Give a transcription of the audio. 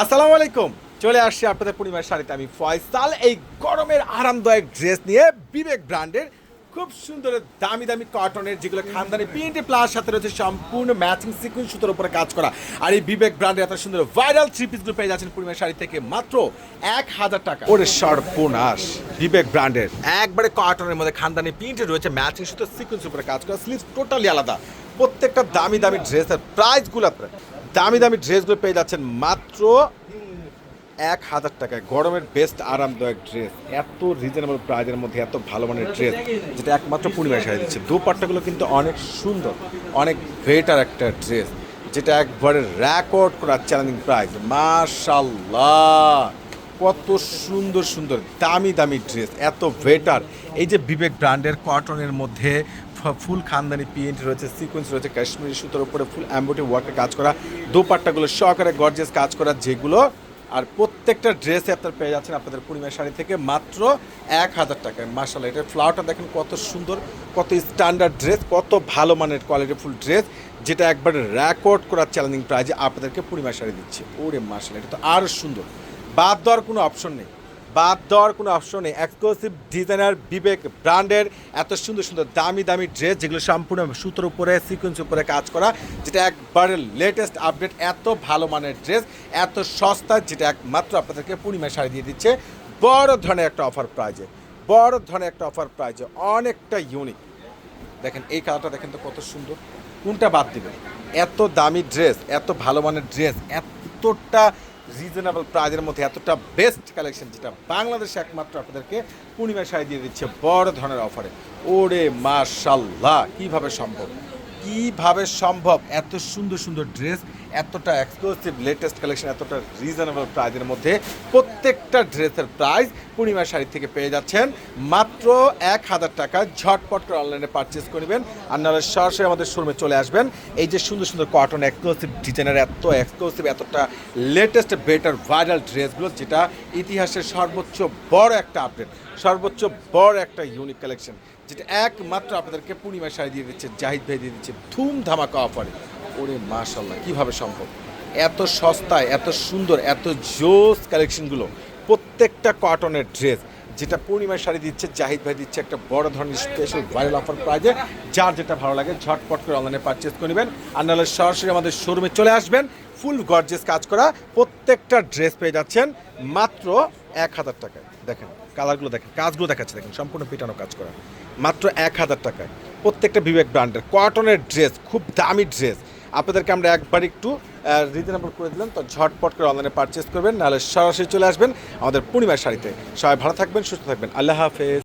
আসসালামু আলাইকুম। চলে আসছি আপনাদের পরিবার শাড়িতে। আমি ফয়সাল। এই গরমের আরামদায়ক ড্রেস নিয়ে বিবেক ব্র্যান্ডের খুব সুন্দর দামি দামি কটনের যেগুলো খানদানি প্রিন্টে প্লাস সাথে রয়েছে সম্পূর্ণ ম্যাচিং সিকুয়েন্স সুতোর উপরে কাজ করা। আর এই বিবেক ব্র্যান্ডের এত সুন্দর ভাইরাল থ্রি পিসগুলো পেয়ে যাচ্ছেন পরিবার শাড়ি থেকে মাত্র এক হাজার টাকা। ওরে সর্বনাশ। বিবেক ব্র্যান্ডের। একবারে কটনের মধ্যে খানদানি প্রিন্টে রয়েছে ম্যাচিং সুতো সিকুয়েন্স উপরে কাজ করা। স্লিভ টোটালি আলাদা। প্রত্যেকটা দামি দামি ড্রেসের প্রাইসগুলো আপনার। দামি দামি ড্রেসগুলো পেয়ে যাচ্ছেন মাত্র এক হাজার টাকায়। গরমের বেস্ট আরামদায়ক ড্রেস এত রিজনেবল প্রাইজের মধ্যে এত ভালো মানের ড্রেস যেটা একমাত্র পূর্ণিমায় সারিয়ে দিচ্ছে। দুপাট্টাগুলো কিন্তু অনেক সুন্দর, অনেক বেটার একটা ড্রেস যেটা একবারে রেকর্ড করা চ্যালেঞ্জিং প্রাইস মাশাল্লাহ কত সুন্দর সুন্দর, দামি দামি ড্রেস এত বেটার এই যে বিবেক ব্র্যান্ডের কটনের মধ্যে ফুল খানদানি প্রিন্ট রয়েছে সিকোয়েন্স রয়েছে, কাশ্মীরি সুতোর উপরে ফুল অ্যাম্বোটি ওয়ার্কের কাজ করা, দোপাট্টাগুলো সহকারে গর্জেস কাজ করা, যেগুলো আর প্রত্যেকটা ড্রেসে আপনারা পেয়ে যাচ্ছেন আপনাদের পূর্ণিমার শাড়ি থেকে মাত্র এক হাজার টাকায়। মার্শাল এটার ফ্লাওয়ারটা দেখেন কত সুন্দর, কত স্ট্যান্ডার্ড ড্রেস কত ভালো মানের কোয়ালিটি ফুল ড্রেস যেটা একবারে রেকর্ড করার চ্যালেঞ্জিং প্রাইজে আপনাদেরকে পূর্ণিমার শাড়ি দিচ্ছে। ওরে মার্শাল এটা তো আরও সুন্দর। বাদ দেওয়ার কোনো অপশন নেই। বাদ দেওয়ার কোনো অপশন নেই। এক্সক্লুসিভ ডিজাইনার বিবেক ব্র্যান্ডের এত সুন্দর সুন্দর, দামি দামি ড্রেস যেগুলো সম্পূর্ণ সুতোর উপরে সিকোয়েন্স উপরে কাজ করা, যেটা একবারে লেটেস্ট আপডেট এত ভালো মানের ড্রেস এত সস্তা, যেটা একমাত্র আপনাদেরকে পূর্ণিমায় শাড়ি দিয়ে দিচ্ছে। বড় ধরনের একটা অফার প্রাইজে বড় ধরনের একটা অফার প্রাইজে অনেকটা ইউনিক দেখেন, এই কালারটা দেখেন তো কত সুন্দর। কোনটা বাদ দিবেন? এত দামি ড্রেস এত ভালো মানের ড্রেস এতটা রিজনেবল প্রাইজের মধ্যে এতটা বেস্ট কালেকশন যেটা বাংলাদেশে একমাত্র আপনাদেরকে পূর্ণিমা শাড়ি দিয়ে দিচ্ছে বড় ধরনের অফারে ওরে মাশাল্লাহ কীভাবে সম্ভব? কীভাবে সম্ভব? এত সুন্দর সুন্দর ড্রেস, এতটা এক্সক্লুসিভ লেটেস্ট কালেকশন এতটা রিজনেবল প্রাইজের মধ্যে প্রত্যেকটা ড্রেসের প্রাইস পূর্ণিমা শাড়ি থেকে পেয়ে যাচ্ছেন। মাত্র এক হাজার টাকা ঝটপট করে অনলাইনে পারচেস করবেন আর নাহলে সরাসরি আমাদের শোরুমে চলে আসবেন। এই যে সুন্দর সুন্দর কটন এক্সক্লুসিভ ডিজাইনের এত এক্সক্লুসিভ এতটা লেটেস্ট বেটার ভাইরাল ড্রেসগুলো, যেটা ইতিহাসের সর্বোচ্চ বড় একটা আপডেট সর্বোচ্চ বড় একটা ইউনিক কালেকশন যেটা একমাত্র আপনাদেরকে পূর্ণিমা শাড়ি দিয়ে দিচ্ছে, জাহিদ ভাই দিয়ে দিচ্ছে ধুম ধামাকা অফারে ওরে মাশাল্লাহ কীভাবে সম্ভব? এত সস্তায়, এত সুন্দর, এত জোস কালেকশনগুলো প্রত্যেকটা কটনের ড্রেস যেটা পূর্ণিমার শাড়ি দিচ্ছে, জাহিদ ভাই দিচ্ছে একটা বড় ধরনের স্পেশাল ভাইরাল অফার প্রাইজে যার যেটা ভালো লাগে, ঝটপট করে অনলাইনে পারচেস করে নেবেন। আর নাহলে সরাসরি আমাদের শোরুমে চলে আসবেন ফুল গর্জেস কাজ করা, প্রত্যেকটা ড্রেস পেয়ে যাচ্ছেন, মাত্র এক হাজার টাকায়। দেখেন কালারগুলো দেখেন, কাজগুলো দেখাচ্ছে, দেখেন, সম্পূর্ণ পিটানো কাজ করা। মাত্র এক হাজার টাকায়। প্রত্যেকটা বিবেক ব্র্যান্ডের কটনের ড্রেস খুব দামি ড্রেস আপনাদেরকে আমরা একবার একটু রিজনেবল করে দিলাম তো ঝটপট করে অনলাইনে পারচেস করবেন, নাহলে সরাসরি চলে আসবেন আমাদের পূর্ণিমার শাড়িতে। সবাই ভালো থাকবেন, সুস্থ থাকবেন। আল্লাহ হাফেজ।